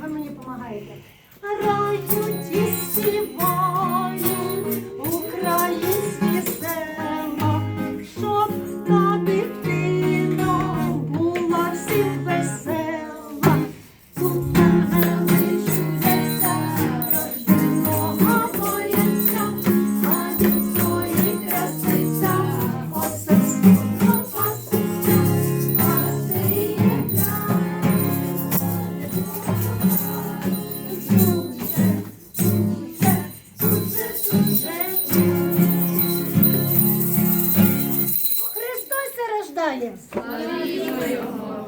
Вы мне помогаете. Радіо. Христос рождає. Слава Його!